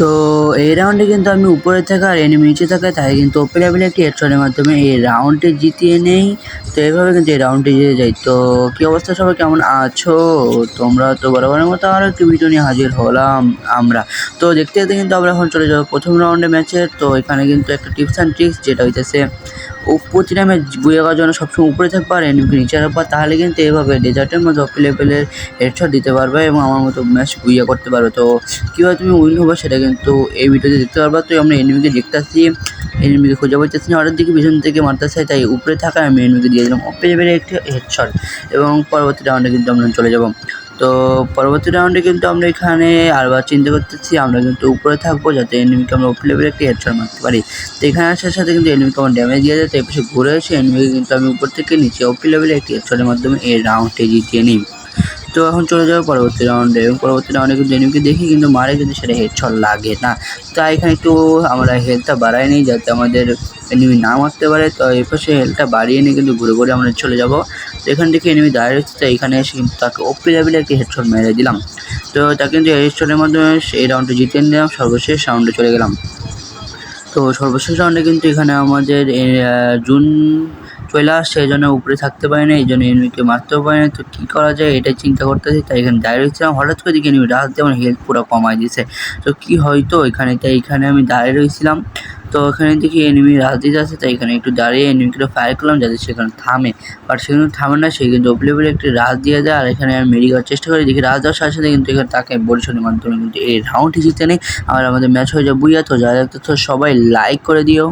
তো এই রাউন্ডে কিন্তু আমি উপরে থাকা আর এনিমি নিচে থাকা তাই কিন্তু ওপেন লেভেলে একটি হেডশটের মাধ্যমে এই রাউন্ডটি জিতিয়ে নেই। তো এইভাবে কিন্তু এই রাউন্ডে জিতে যাই। তো কী অবস্থা? সবাই কেমন আছো? তোমরা তো বরাবরের মতো আরও একটি ভিডিও নিয়ে হাজির হলাম আমরা। তো দেখতে দেখতে কিন্তু আমরা এখন চলে যাব প্রথম রাউন্ডে ম্যাচের তো এখানে কিন্তু একটা টিপস অ্যান্ড ট্রিক্স যেটা হইতেছে প্রতিটা ম্যাচ বুয়ে যাওয়ার জন্য সবসময় উপরে থাকবে আর এনিমিকে নিচে রাখবা। তাহলে কিন্তু এভাবে ডেজার্টের মতো লেভেলের হেডশট দিতে পারবে এবং আমার মতো ম্যাচ বুইয়া করতে পারবে। তো কীভাবে তুমি উইন হবে সেটা কিন্তু এই ভিডিওতে দেখতে পারবা। তো আমরা এনিমিকে দেখতে আসছি এনিমিকে খুঁজে পাইতেছি না। অর্ডার দিকে পিছন থেকে মারতে চাই তাই উপরে থাকা আমি এনিমিকে দিয়ে দিলাম। অফ লেভেলে একটি হেডশট এবং পরবর্তী রাউন্ডে কিন্তু আমরা চলে যাব। তো পরবর্তী রাউন্ডে কিন্তু আমরা এখানে আরবার চিন্তা করতেছি, আমরা কিন্তু উপরে থাকব যাতে এনিমিকে আমরা উপরে লেভেলে একটি হেডশট মারতে পারি। তো এখানে আসার সাথে কিন্তু এনিমিকে আমার ড্যামেজ দিয়ে যায় তো এর ঘুরে এসে এনিমিকে কিন্তু আমি উপর থেকে নিচে ওপি লেভেলে একটি হেডশটের মাধ্যমে এই রাউন্ডটি জিতিয়ে নিই। তো এখন চলে যাব পরবর্তী রাউন্ডে এবং পরবর্তী রাউন্ডে কিন্তু এনিমিকে দেখি, কিন্তু মারে কিন্তু সেটা হেডশট লাগে না। তাই এখানে একটু আমরা হেলথটা বাড়াই নিই, যাতে আমাদের এনিমি না মারতে পারে। তো এই পাশে হেলথটা বাড়িয়ে নিয়ে কিন্তু ঘুরে ঘুরে আমরা চলে যাব। তো এখান থেকে এনিমি দাঁড়িয়ে রয়েছে তো এখানে এসে কিন্তু তাকে ওপি লেভেলে একটি হেডশট মেরে দিলাম। তো তাকে কিন্তু হেডশটের মাধ্যমে এই রাউন্ডে জিতিয়ে নিলাম, সর্বশেষ রাউন্ডে চলে গেলাম। তো সর্বশেষ রাউন্ডে কিন্তু এখানে আমাদের জুন আসছে এই জন্য উপরে থাকতে পারি না, এই জন্য এনিমিকে মারতেও পারি না। তো কী করা যায়? এটাই চিন্তা করতেছি, তাই এখানে দাঁড়িয়ে রয়েছিলাম। হঠাৎ করে দিকে এনিমি রাত আমার হেলথ পুরো কমাই দিয়েছে তো কী হয়তো এখানে, তাই এখানে আমি দাঁড়িয়ে রয়েছিলাম। তো এখানে দেখি এনিমি রাত দিতে আছে তাই এখানে একটু দাঁড়িয়ে এনিমিকে ফায়ার করলাম, যাতে সেখানে থামে। বাট সেখানে থামে না, সে কিন্তু বলে একটি রাত দিয়ে দেয়, আর এখানে আমি মেরি করার চেষ্টা করি। দেখি রাত দেওয়ার সাথে সাথে কিন্তু এখানে তাকে বরিশনের মাধ্যমে কিন্তু এই রাউন্ডটি জিতে নেই। আর আমাদের ম্যাচ হয়ে যায় বুইয়া। তো যারা দেখতে সবাই লাইক করে দিও।